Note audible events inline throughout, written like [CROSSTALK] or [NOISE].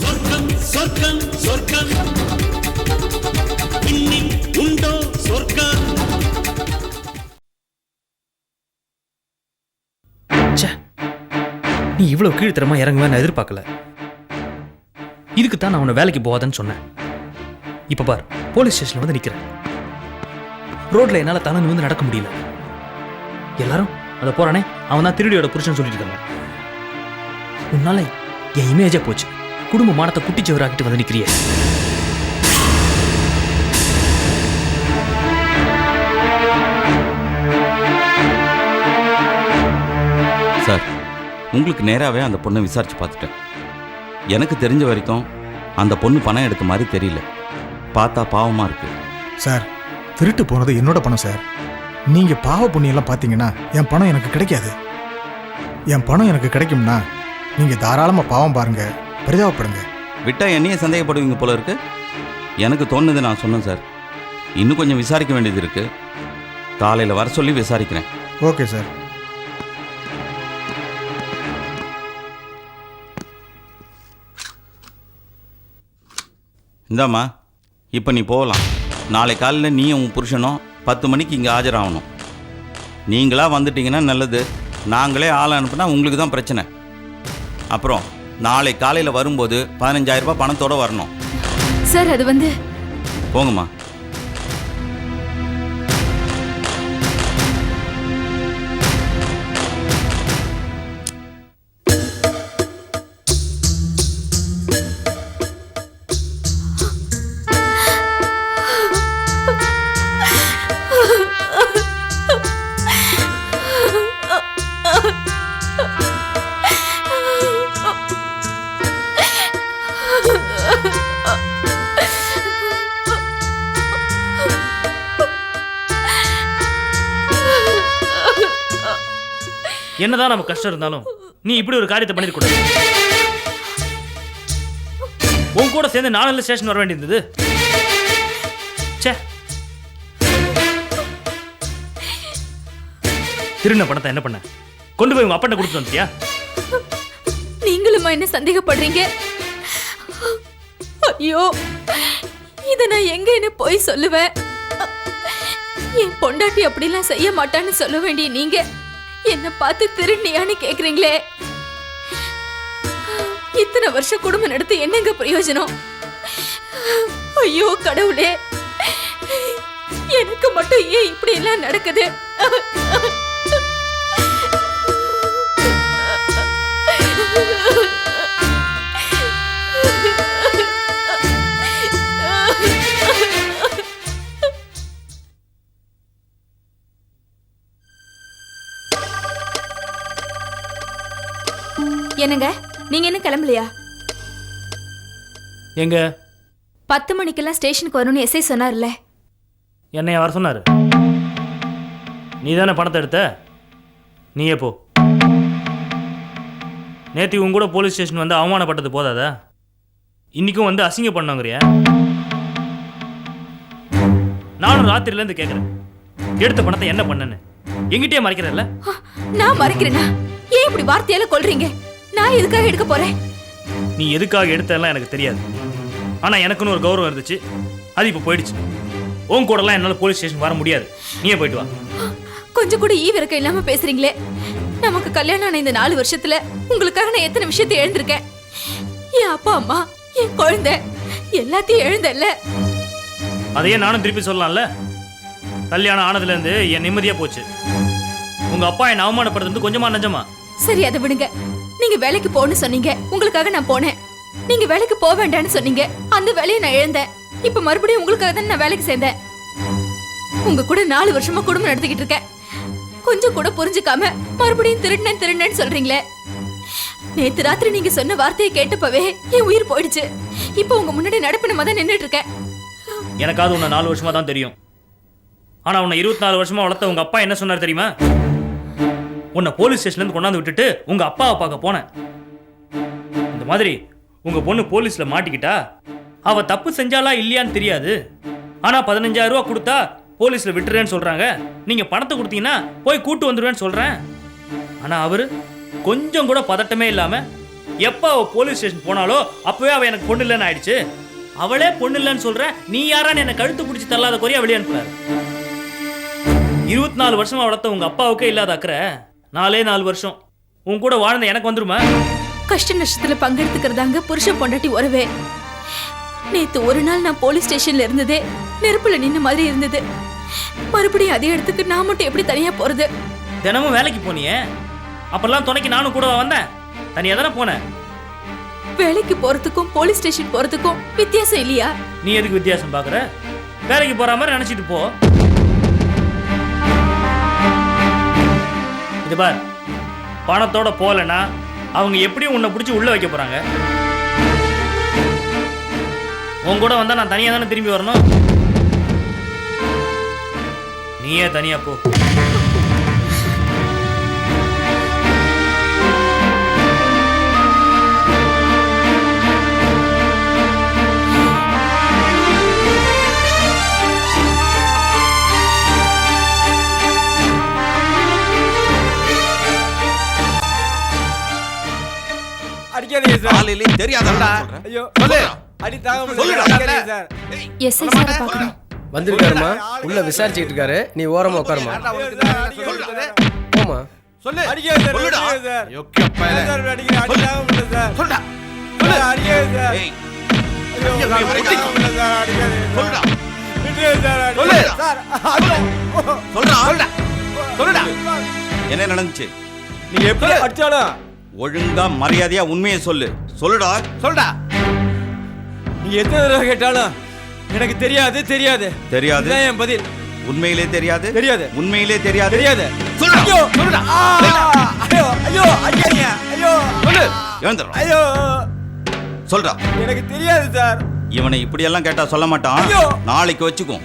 சொர்க்கம் சொர்க்கம் சொர்க்கம். உண்டோ சொர்க்கம்? ச்சே நீ இவ்வளோ கீழ்த்தரமா இறங்குவேன் நான் எதிர்பார்க்கல. இதுக்கு தான் நான் உன்னை வேலைக்கு போகாதன்னு சொன்னேன். இப்போ பார் போலீஸ் ஸ்டேஷனில் வந்து நிற்கிறேன் ரோட்ல என்னால் தலை வந்து நடக்க முடியல. எல்லாரும்? அதை போறானே அவன் தான் திருடியோட புருஷன் சொல்லிட்டு இருக்காங்க உன்னால என் இமேஜே போச்சு. குடும்ப மானத்தை குட்டிச்சவராக்கிட்டு வந்து நிற்கிறியே சார் உங்களுக்கு நேராகவே அந்த பொண்ணை விசாரிச்சு பார்த்துட்டேன். எனக்கு தெரிஞ்ச வரைக்கும் அந்த பொண்ணு பணம் எடுத்த மாதிரி தெரியல. பார்த்தா பாவமாக இருக்கு. சார் திருட்டு போனது என்னோட பணம் சார். நீங்க பாவ புண்ணியெல்லாம் பார்த்தீங்கன்னா என் பணம் எனக்கு கிடைக்காது. என் பணம் எனக்கு கிடைக்கும்னா நீங்க தாராளமா பாவம் பாருங்க பரிதாபப்படுங்க. விட்டா என்னையே சந்தேகப்படுவீங்க போல இருக்கு? எனக்கு தோணுது நான் சொன்னேன் சார். இன்னும் கொஞ்சம் விசாரிக்க வேண்டியது இருக்கு. காலையில் வர சொல்லி விசாரிக்கிறேன். Okay sir. இந்தாம்மா இப்போ நீ போகலாம். நாளை காலையில் நீயும் உன் புருஷனும் பத்து மணிக்கு இங்கே ஆஜராகணும். நீங்களா வந்துட்டீங்கன்னா நல்லது. நாங்களே ஆள் அனுப்புனா உங்களுக்கு தான் பிரச்சனை. அப்புறம் நாளை காலையில் வரும்போது 15000 ரூபாய் பணத்தோட வரணும். சார் அது வந்து போங்கம்மா. என்னதான் நம்ம கஷ்டம் இருந்தாலும் நீ இப்படி ஒரு காரியத்தை பண்ணிருக்கூடாது உன் கூட சேர்ந்து நாலு ஸ்டேஷன் வர வேண்டியிருந்தது. ச்சே. திருண்ண பணத்தை என்ன பண்ண? கொண்டு போய் உங்க அப்பட்ட கொடுத்து வந்துட்டியா? நீங்களுமா என்ன சந்தேகப்படுறீங்க? ஐயோ இத நான் எங்கன்னு போய் சொல்லுவேன். என் பொண்டாட்டி அப்படிலாம் செய்ய மாட்டான்னு சொல்ல வேண்டிய நீங்க. என்ன பார்த்து திருநியான்னு கேக்குறீங்களே. இத்தனை வருஷம் குடும்பம் நடத்தி என்னங்க பிரயோஜனம்? ஐயோ கடவுளே. எனக்கு மட்டும் ஏன் இப்படி எல்லாம் நடக்குது? [LAUGHS] என்னங்க? நீங்க என்ன கிளம்பலையா? எங்க? பத்து மணிக்கெல்லாம் ஸ்டேஷனுக்கு வரணும்னு எஸ்ஐ சொன்னார்ல. என்னைய வர சொன்னாரு. நீ தானே பணத்தை எடுத்த? நீயே போ. நேத்தி உன் கூட போலீஸ் ஸ்டேஷன் வந்து அவமானப்பட்டது போதாதா? இன்னைக்கும் வந்து அசிங்க பண்ணாங்கறியா? நானும் ராத்திரில இருந்து கேட்கறேன் எடுத்த பணத்தை என்ன பண்ணன்னு? எங்கிட்டயே மறைக்கிறல்ல? நான் மறைக்கிறேனா? ஏன் இப்படி வார்த்தையால கொல்றீங்க? நான் எதுக்காக எடுக்க போறேன்? நீ எதுக்காக எடுத்ததெல்லாம் எனக்கு தெரியாது. ஆனா எனக்குன்னு ஒரு கௌரவம் இருந்துச்சு. அது இப்போ போயிடுச்சு. உன் கூடலாம் என்னால போலீஸ் ஸ்டேஷன் வர முடியாது. நீயே போயிட்டு வா. கொஞ்சம் கூட ஈவிரக்கம் இல்லாம பேசுறீங்களே. நமக்கு கல்யாணம் ஆன இந்த நாலு வருஷத்துல உங்களுக்காக நான் எத்தனை விஷயத்தை எழுந்திருக்கேன்? என் அப்பா அம்மா என் குழந்தை எல்லாத்தையும் எழுந்தல்ல அதையே நானும் திருப்பி சொல்லலாம்ல. கல்யாணம் ஆனதுல இருந்து என் நிம்மதியா போச்சு. உங்க அப்பா என்னை அவமானப்படுறது கொஞ்சமா நஞ்சமா? சரி அதை விடுங்க. நீங்க வேலைக்கு போன்னு சொன்னீங்க. உங்களுக்காக நான் போனேன். நீங்க வேலைக்கு போக வேண்டாம்னு சொன்னீங்க. அந்த வேலையை நான் இழந்தேன். இப்ப மறுபடியும் உங்களுக்காக தான் நான் வேலைக்கு சேர்ந்தேன். உங்க கூட நாலு வருஷமா குடும்பம் நடத்திக்கிட்டு இருக்கேன். கொஞ்சம் கூட புரிஞ்சுக்காம மறுபடியும் திருடினேன் திருடினேன்னு சொல்றீங்களே. நேத்து ராத்திரி நீங்க சொன்ன வார்த்தையை கேட்டப்பவே என் உயிர் போயிடுச்சு. இப்போ உங்க முன்னாடி நடப்பினமா தான் நின்றுட்டு இருக்கேன். எனக்காவது உன்னை நாலு வருஷமா தான் தெரியும். ஆனா உன்னை இருபத்தி நாலு வருஷமா வளர்த்த உங்க அப்பா என்ன சொன்னார் தெரியுமா? உன்னை போலீஸ் ஸ்டேஷன்லேருந்து கொண்டாந்து விட்டுட்டு உங்க அப்பாவை பார்க்க போனேன். இந்த மாதிரி உங்க பொண்ணு போலீஸ்ல மாட்டிக்கிட்டா அவ தப்பு செஞ்சாலா இல்லையான்னு தெரியாது. ஆனா பதினஞ்சாயிரம் ரூபா கொடுத்தா போலீஸ்ல விட்டுறேன்னு சொல்றாங்க. நீங்க பணத்தை கொடுத்தீங்கன்னா போய் கூட்டு வந்துடுவேன்னு சொல்றேன். ஆனா அவரு கொஞ்சம் கூட பதட்டமே இல்லாம எப்ப அவ போலீஸ் ஸ்டேஷன் போனாலோ அப்பவே அவ எனக்கு பொண்ணு இல்லைன்னு ஆயிடுச்சு. அவளே பொண்ணு இல்லைன்னு சொல்ற நீ யாரான்னு என்ன கழுத்து பிடிச்சி தள்ளாத குறையா வெளியே அனுப்புறாரு இருபத்தி நாலு வருஷமா வளர்த்த உங்க அப்பாவுக்கே இல்லாத அக்கறை. நாலே நாலு வருஷம். உன் கூட வாழ்ந்த எனக்கு வந்துருமா? கஷ்ட நஷ்டத்துல பங்கெடுத்துக்கிறதாங்க புருஷன் பொண்டாட்டி உறவே. நேத்து ஒரு நாள் நான் போலீஸ் ஸ்டேஷன்ல இருந்ததே நெருப்புல நின்ன மாதிரி இருந்தது. மறுபடியும் அதே இடத்துக்கு நான் மட்டும் எப்படி தனியா போறது? தினமும் வேலைக்கு போனியே? அப்பெல்லாம் துணைக்கு நானும் கூட வந்தேன்? தனியா தானே போனேன் வேலைக்கு போறதுக்கும் போலீஸ் ஸ்டேஷன் போறதுக்கும் வித்தியாசம் இல்லையா? நீ எதுக்கு வித்தியாசம் பார்க்குற வேலைக்கு போற மாதிரி நினைச்சிட்டு போ. இது பார். பணத்தோட போகலன்னா அவங்க எப்படியும் உன்னை பிடிச்சி உள்ள வைக்க போறாங்க. உன் கூட வந்தா நான் தனியா தானே திரும்பி வரணும்? நீயே தனியா போ. காலையிலே தெரியாதா ஐயோ சொல்லு. அடி தாங்க முடியல சொல்லுடா. அடிக்காதீங்க சார் எஸ்ஐ சார் பார்க்கணும் வந்திருக்காருமா உள்ள விசாரிச்சுக்கிட்டு இருக்காரு நீ ஓரமா உட்காருமா போமா சொல்லு அடிக்காதீங்க சார் சொல்லுடா. சார் அடி தாங்க முடியல சார் சொல்லுடா. சார், அடிக்காதீங்க சார் ஏய், ஐயோ ஐயோ, அடி ஐயோ, தாங்க முடியல சார் சார். சொல்லுடா. சார் சொல்லு. சார் ஐயோ. சொல்றா. சொல்லுடா. என்ன நடந்துச்சு நீங்க எப்படி அடிச்சாலும் ஒழுங்கா மரியாதையா உண்மையை சொல்லு சொல்லுடா. சொல்டா. நீங்க எத்தனை தடவை கேட்டாலும் எனக்கு தெரியாது தெரியாது. தெரியாது. இதுதான் என் பதில். உண்மையிலே தெரியாது. தெரியாது. உண்மையிலே தெரியாது. தெரியாது. சொல்லுடா. ஐயோ சொல்லுடா. ஆ, ஐயோ ஐயோ அடிக்காதீங்க ஐயோ சொல்லு. எழுந்துடுறா. ஐயோ. சொல்றா. எனக்கு தெரியாது சார். இவனை இப்படியெல்லாம் கேட்டா சொல்ல மாட்டான். ஐயோ. நாளைக்கு வச்சுக்கும்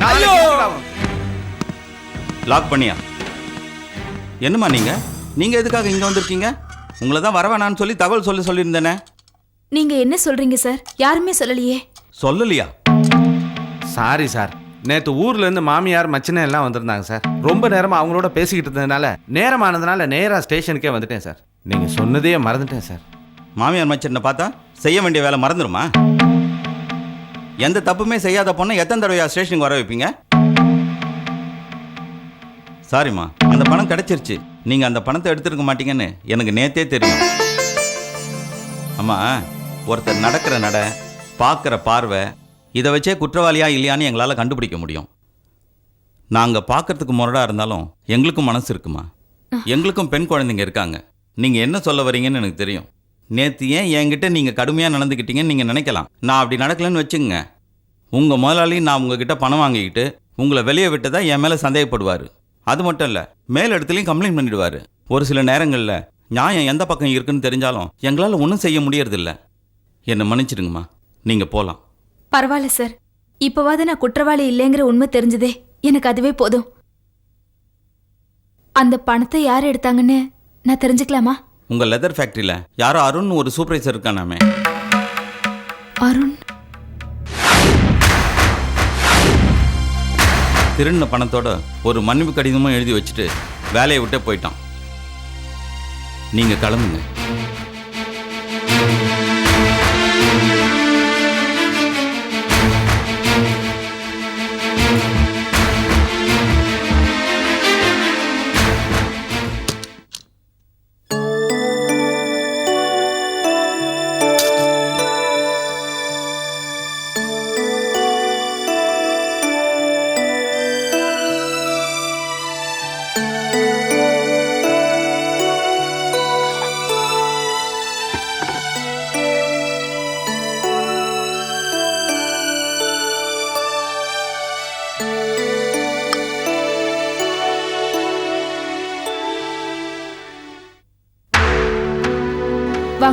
ஐயோ. லாக் பண்ணியா? என்னம்மா நீங்க? நீங்க எதுக்காக இங்க வந்திருக்கீங்க? உங்களை தான் வரவேணான்னு சொல்லி தகவல் சொல்ல சொல்லியிருந்தேனே. நீங்க என்ன சொல்றீங்க சார்? யாருமே சொல்லலையே. சொல்லலையா? சாரி சார் நேற்று ஊர்ல இருந்து மாமியார் மச்சினை எல்லாம் வந்திருந்தாங்க சார் ரொம்ப நேரமா அவங்களோட பேசிக்கிட்டு இருந்ததுனால நேரமானதுனால நேரா ஸ்டேஷனுக்கே வந்துட்டேன் சார் நீங்க சொன்னதையே மறந்துட்டேன் சார் மாமியார் மச்சனை பார்த்தா செய்ய வேண்டிய வேலை மறந்துருமா? எந்த தப்புமே செய்யாத பொண்ணை எத்தனை தடவையா ஸ்டேஷனுக்கு வர வைப்பீங்க? சாரிம்மா அந்த பணம் கிடைச்சிருச்சு. நீங்கள் அந்த பணத்தை எடுத்திருக்க மாட்டீங்கன்னு எனக்கு நேத்தே தெரியும். அம்மா ஒருத்தர் நடக்கிற நட பார்க்குற பார்வை இதை வச்சே குற்றவாளியா இல்லையான்னு எங்களால் கண்டுபிடிக்க முடியும். நாங்கள் பார்க்கறதுக்கு முரடாக இருந்தாலும் எங்களுக்கும் மனசு இருக்குமா? எங்களுக்கும் பெண் குழந்தைங்க இருக்காங்க. நீங்கள் என்ன சொல்ல வரீங்கன்னு எனக்கு தெரியும். நேற்று ஏன் என்கிட்ட நீங்கள் கடுமையாக நடந்துக்கிட்டீங்கன்னு நீங்கள் நினைக்கலாம். நான் அப்படி நடக்கலைன்னு வச்சுங்க உங்கள் முதலாளி நான் உங்ககிட்ட பணம் வாங்கிக்கிட்டு உங்களை வெளியே விட்டதா என் மேலே சந்தேகப்படுவார். அது மட்டும் இல்லை மேல் இடத்துலையும் கம்ப்ளைண்ட் பண்ணிடுவார். ஒரு சில நேரங்களில் நியாயம் எந்த பக்கம் இருக்குன்னு தெரிஞ்சாலும் எங்களால் ஒன்றும் செய்ய முடியறதில்ல. என்னை மன்னிச்சிடுங்கம்மா. நீங்கள் போகலாம் பரவாயில்ல சார் இப்பவாவது நான் குற்றவாளி இல்லைங்கிற உண்மை தெரிஞ்சதே எனக்கு அதுவே போதும். அந்த பணத்தை யார் எடுத்தாங்கன்னு நான் தெரிஞ்சுக்கலாமா? உங்கள் லெதர் ஃபேக்ட்ரியில் யாரோ அருண் ஒரு சூப்பர்வைசர் இருக்கானாமே. அருண்? திருடின பணத்தோட ஒரு மன்னிப்பு கடிதமும் எழுதி வச்சுட்டு வேலையை விட்டே போயிட்டான். நீங்கள் கிளம்புங்க.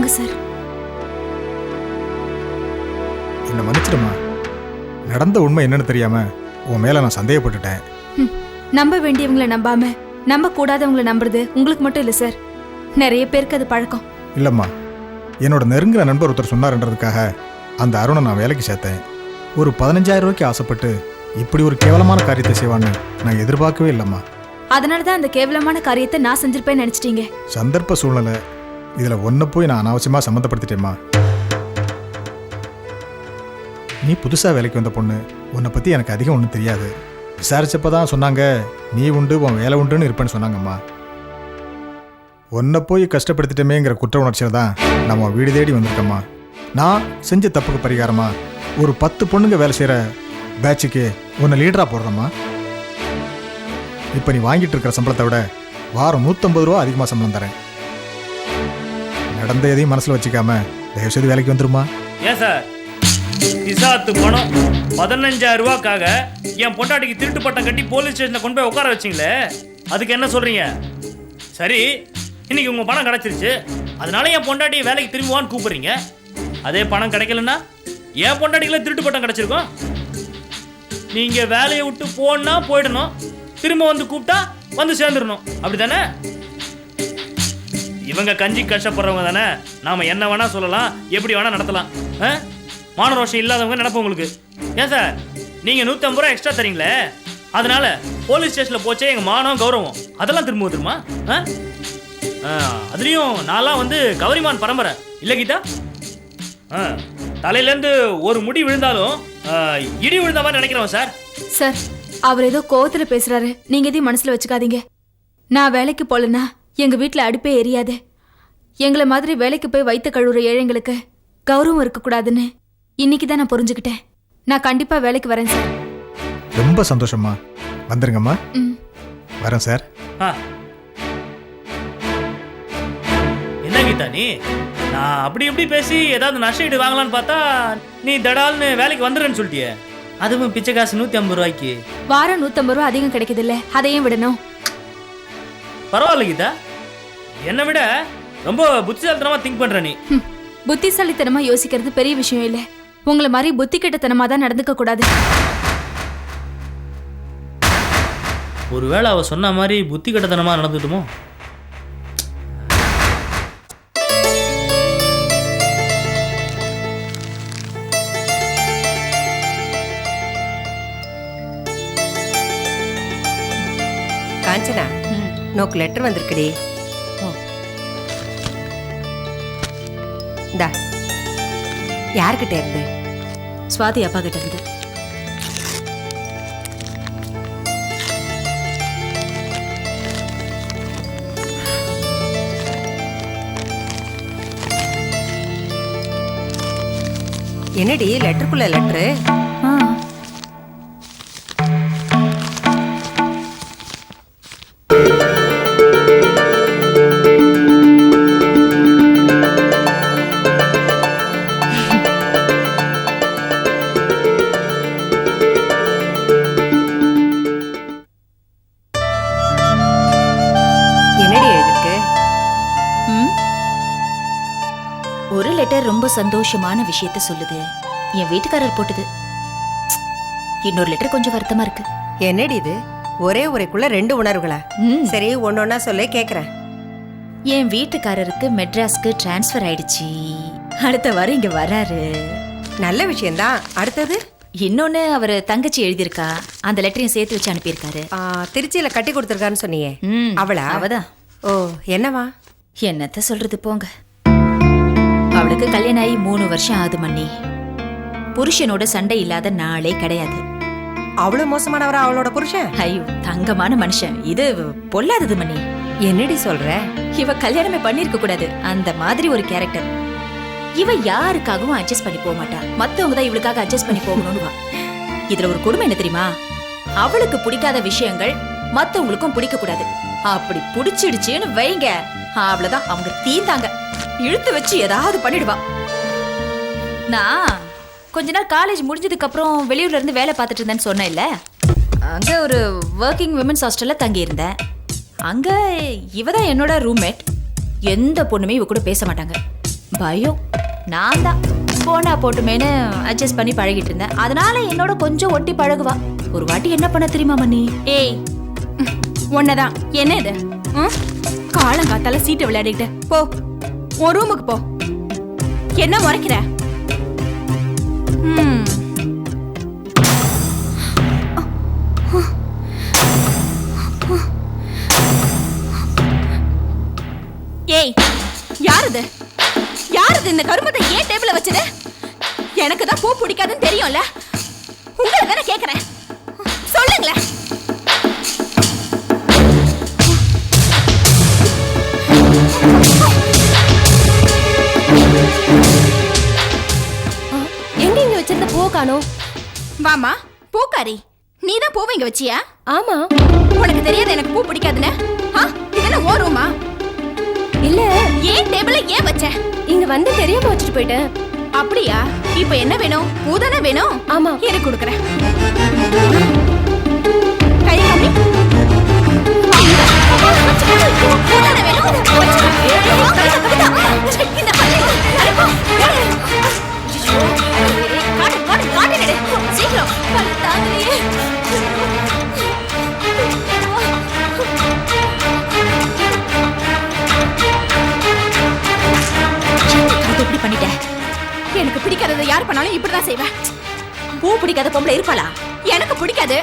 வாங்க சார். என்னை மன்னிச்சிடுமா? நடந்த உண்மை என்னன்னு தெரியாம உன் மேல நான் சந்தேகப்பட்டுட்டேன். நம்ப வேண்டியவங்கள நம்பாம நம்ப கூடாதவங்கள நம்புறது உங்களுக்கு மட்டும் இல்ல சார். நிறைய பேருக்கு அது பழக்கம். இல்லம்மா என்னோட நெருங்கின நண்பர் ஒருத்தர் சொன்னார்ன்றதுக்காக அந்த அருணை நான் வேலைக்கு சேர்த்தேன். ஒரு பதினஞ்சாயிரம் ரூபாய்க்கு ஆசைப்பட்டு இப்படி ஒரு கேவலமான காரியத்தை செய்வான்னு நான் எதிர்பார்க்கவே இல்லைம்மா. அதனாலதான் அந்த கேவலமான காரியத்தை நான் செஞ்சிருப்பேன்னு நினைச்சிட்டீங்க. சந்தர்ப்ப சூழ்நிலை இதில் ஒன்றை போய் நான் அனாவசியமாக சம்மந்தப்படுத்திட்டேம்மா. நீ புதுசாக வேலைக்கு வந்த பொண்ணு உன்னை பற்றி எனக்கு அதிகம் ஒன்றும் தெரியாது. விசாரிச்சப்ப தான் சொன்னாங்க நீ உண்டு உன் வேலை உண்டுன்னு இருப்பேன்னு சொன்னாங்கம்மா. உன்னை போய் கஷ்டப்படுத்திட்டமேங்கிற குற்ற உணர்ச்சியில் தான் நம்ம வீடு தேடி வந்திருக்கம்மா. நான் செஞ்ச தப்புக்கு பரிகாரமா ஒரு பத்து பொண்ணுங்க வேலை செய்கிற பேட்சுக்கு உன்னை லீடராக போடுறேம்மா. இப்போ நீ வாங்கிட்டு இருக்கிற சம்பளத்தை விட வாரம் நூற்றம்பது ரூபா அதிகமாக சம்பளம் தரேன். நடந்த எதையும் மனசில் வச்சுக்காம தயவுசெய்து வேலைக்கு வந்துருமா? ஏன் சார்? இசாத்து பணம் பதினஞ்சாயிரம் ரூபாக்காக என் பொண்டாட்டிக்கு திருட்டு பட்டம் கட்டி போலீஸ் ஸ்டேஷனில் கொண்டு போய் உட்கார வச்சிங்களே? அதுக்கு என்ன சொல்றீங்க? சரி இன்னைக்கு உங்க பணம் கிடைச்சிருச்சு. அதனால என் பொண்டாட்டியை வேலைக்கு திரும்புவான்னு கூப்பிடுறீங்க. அதே பணம் கிடைக்கலன்னா என் பொண்டாட்டிக்குள்ள திருட்டு பட்டம் கிடைச்சிருக்கும். நீங்க வேலையை விட்டு போனா போயிடணும். திரும்ப வந்து கூப்பிட்டா வந்து சேர்ந்துடணும். அப்படி தானே இவங்க கஞ்சி கஷ்டப்படுறவங்க தானே? நாம என்ன வேணா சொல்லலாம் எப்படி வேணா நடத்தலாம். ஆ? மான ரோஷம் இல்லாதவங்க நினைப்போம் உங்களுக்கு. ஏன் சார்? நீங்க நூற்றம்பது ரூபா எக்ஸ்ட்ரா தரீங்களே? அதனால போலீஸ் ஸ்டேஷனில் போச்சே எங்க மானம் கௌரவம். அதெல்லாம் திரும்ப வந்துருமா? ஆ? ஆ, அதுலயும் நான்லாம் வந்து கௌரிமான் பரம்பரை. இல்லை கீதா? ஆ, தலையிலேருந்து ஒரு முடி விழுந்தாலும் இடி விழுந்த மாதிரி நினைக்கிறோம் சார். சார் அவர் ஏதோ கோவத்தில் பேசுறாரு. நீங்க எதையும் மனசுல வச்சுக்காதீங்க. நான் வேலைக்கு போலன்னா எங்க வீட்ல அடுப்பே எரியாது. எங்களை மாதிரி வேலைக்கு போய் வைத்த கழுவுற ஏழைங்களுக்கு கௌரவம் இருக்கக்கூடாதுன்னு இன்னைக்கு தான் நான் புரிஞ்சுக்கிட்டேன். நான் கண்டிப்பா வேலைக்கு வரேன் சார். ரொம்ப சந்தோஷம்மா. வந்துருங்கம்மா. ம். வரேன் சார். ஆ. என்ன கீதா நீ? நான் அப்படி இப்படி பேசி ஏதாவது நஷ்டஈடு வாங்கலாம்னு பார்த்தா நீ தடால்னு வேலைக்கு வந்துடுறேன்னு சொல்லிட்டியே. அதுவும் பிச்சை காசு நூற்றி ஐம்பது ரூபாய்க்கு. வாரம் நூத்தம்பது ரூபா அதிகம் கிடைக்குதுல்ல அதையும் விடணும். பரவாயில்ல கீதா. என்னை விட ரொம்ப புத்திசாலித்தனமாக திங்க் பண்ணுற நீ. ஹம், புத்திசாலித்தனமா யோசிக்கிறது பெரிய விஷயம் இல்ல. உங்களை மாதிரி புத்தி கெட்டத்தனமா தான் நடந்துக்க கூடாது. ஒருவேளை அவ சொன்ன மாதிரி புத்தி கட்டத்தனமாக நடந்துட்டுமோ நோக்கு லெட்டர் வந்திருக்குடி. இந்தா. யார்கிட்ட இருந்து? சுவாதி அப்பா கிட்ட இருந்து. என்னடி லெட்டருக்குள்ள லெட்டரு ரொம்ப சந்தோஷமான விஷயத்த சொல்லுது. என் வீட்டுக்காரர் போட்டது. இன்னொரு லெட்டர் கொஞ்சம் வருத்தமா இருக்கு. என்னடி இது? ஒரே உரைக்குள்ள ரெண்டு உணர்வுகளா. சரி ஒன்னொன்னா சொல்ல கேக்குறேன். என் வீட்டுக்காரருக்கு மெட்ராஸ்க்கு டிரான்ஸ்ஃபர் ஆயிடுச்சு. அடுத்த வாரம் இங்க வராரு. நல்ல விஷயம்தான். அடுத்தது? இன்னொன்னு அவர் தங்கச்சி எழுதியிருக்கா. அந்த லெட்டரையும் சேர்த்து வச்சு அனுப்பியிருக்காரு. திருச்சியில கட்டி கொடுத்துருக்கான்னு சொன்னியே. அவளா? அவதான். ஓ என்னவா? என்னத்த சொல்றது போங்க. அவளுக்கு கல்யாணம் ஆகி மூணு வருஷம் ஆகுது மண்ணி புருஷனோட சண்டை இல்லாத நாளே கிடையாது. அவ்வளவு மோசமானவரா அவளோட புருஷன்? ஐயோ தங்கமான மனுஷன். இது பொல்லாதது மணி என்னடி சொல்ற? இவ கல்யாணமே பண்ணிருக்க கூடாது. அந்த மாதிரி ஒரு கேரக்டர் இவ யாருக்காகவும் அட்ஜஸ்ட் பண்ணி போக மாட்டா. மத்தவங்க தான் இவளுக்காக அட்ஜஸ்ட் பண்ணி போகணும்னு வா இதுல ஒரு கொடுமை என்ன தெரியுமா? அவளுக்கு பிடிக்காத விஷயங்கள் மத்தவங்களுக்கும் பிடிக்க கூடாது அப்படி பிடிச்சிடுச்சுன்னு வைங்க. அவ்வளவுதான். அவங்க தீந்தாங்க இழுத்து வச்சு ஏதாவது பண்ணிடுவா. நான் கொஞ்ச நாள் காலேஜ் முடிஞ்சதுக்கு அப்புறம் வெளியூர்ல இருந்து வேலை பார்த்துட்டு இருந்தேன்னு சொன்னேன்ல. அங்க ஒரு ஒர்க்கிங் விமன்ஸ் ஹாஸ்டல்ல தங்கி இருந்தேன் அங்க இவ தான் என்னோட ரூம்மேட் எந்த பொண்ணுமே இவ கூட பேச மாட்டாங்க. பயம். நான் தான். போனா போட்டுமேனு அட்ஜஸ்ட் பண்ணி பழகிட்டு இருந்தேன். அதனால என்னோட கொஞ்சம் ஒட்டி பழகுவா. ஒரு வாட்டி என்ன பண்ண தெரியுமா மணி ஏய் உன்னதான் என்ன இது? காலங்காத்தால சீட்டை விளையாடிக்கிட்டு. போ. உன் ரூமுக்கு போ. என்ன முறைக்கிற? ஏய் யாருது? யாருது இந்த கருமத்தை ஏன் டேபிள வச்சது? எனக்கு தான் பூ பிடிக்காதுன்னு தெரியும்ல. உங்களை தானே கேட்குறேன் சொல்லுங்களேன். Oh! பூ காணோம். வாமா பூக்காரி நீ தான் பூவை இங்க வச்சியா? ஆமா. உனக்கு தெரியாது எனக்கு பூ பிடிக்காதுன்னு? ஆ, என்ன ஓ ரூமா? இல்ல. ஏன் டேபிள்ல ஏன் வச்ச? இங்க வந்து தெரியாம வச்சுட்டு போயிட்டேன். அப்படியா? இப்போ என்ன வேணும்? பூ தானே வேணும்? ஆமா. இரு கொடுக்குறேன். கை காமி. பூ தானே வேணும்? கவிதா, கவிதா, இந்த பல்லை, அனுப்பு. ஐயோ, காட்டு, காட்டு, காட்டு சீக்கிரம் பல்லை தாங்கலையே. அது எப்படி பண்ணிட்ட. எனக்கு பிடிக்காததை யார் பண்ணாலும் இப்படிதான் செய்வேன் பூ பிடிக்காத பொம்பளை இருப்பாளா? எனக்கு பிடிக்காது.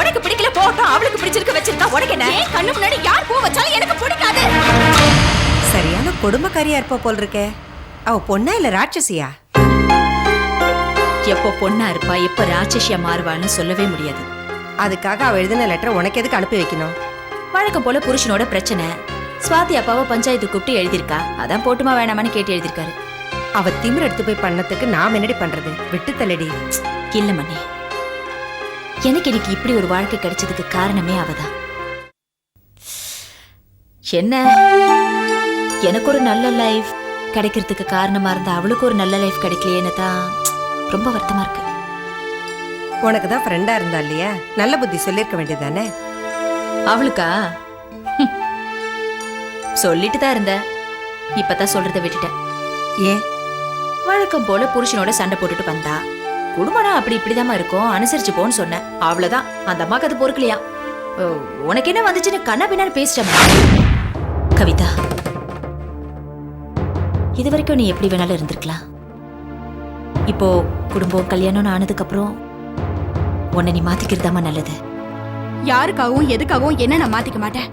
உனக்கு பிடிக்கல போகட்டும் அவளுக்கு பிடிச்சிருக்க வச்சிருக்கா. உனக்கு என்ன? கண்ணு முன்னாடி யார் பூ வச்சாலும் எனக்கு பிடிக்காது? சரியான கொடுமைக்காரியா இருப்ப போல் இருக்கே. அவ பொண்ணா இல்ல ராட்சசியா? எப்போ பொண்ணா இருப்பா எப்ப ராட்சசியா மாறுவான்னு சொல்லவே முடியாது. அதுக்காக அவ எழுதின லெட்டர் உனக்கு எதுக்கு அனுப்பி வைக்கணும்? வழக்கம் போல புருஷனோட பிரச்சனை. சுவாதி அப்பாவை பஞ்சாயத்து கூப்பிட்டு எழுதியிருக்கா. அதான் போட்டுமா வேணாமான்னு கேட்டு எழுதியிருக்காரு. அவ திமிர் எடுத்து போய் பண்ணதுக்கு நாம் என்னடி பண்றது? விட்டு தள்ளடி. இல்ல மண்ணி எனக்கு இன்னைக்கு இப்படி ஒரு வாழ்க்கை கிடைச்சதுக்கு காரணமே அவதான். என்ன? எனக்கு ஒரு நல்ல லைஃப் கிடைக்கிறதுக்கு காரணமா இருந்த அவளுக்கு ஒரு நல்ல லைஃப் கிடைக்கலையேன்னு தான் ரொம்ப வருத்தமா இருக்கு. உனக்கு தான் ஃப்ரெண்டா இருந்தா இல்லையா? நல்ல புத்தி சொல்லியிருக்க வேண்டியதானே அவளுக்கா? ஹம். சொல்லிட்டு தான் இருந்தேன் இப்பதான் சொல்றத விட்டுட்டேன். ஏன்? வழக்கம் போல புருஷனோட சண்டை போட்டுட்டு வந்தா. குடும்பம்னா அப்படி இப்படிதாம்மா இருக்கும். அனுசரிச்சு போன்னு சொன்னேன். அவ்வளவுதான். அந்த அம்மாக்கு அது பொறுக்கலையா? ஓ, உனக்கு என்ன வந்துச்சுன்னு கண்ணா பின்னாடி பேசிட்டமா கவிதா இது வரைக்கும் நீ எப்படி வேணாலும் இருந்திருக்கலாம். இப்போ குடும்பம் கல்யாணம்னு ஆனதுக்கு அப்புறம் உன்னை நீ மாத்திக்கிறதாமா நல்லது. யாருக்காகவும் எதுக்காகவும் என்ன நான் மாத்திக்க மாட்டேன்.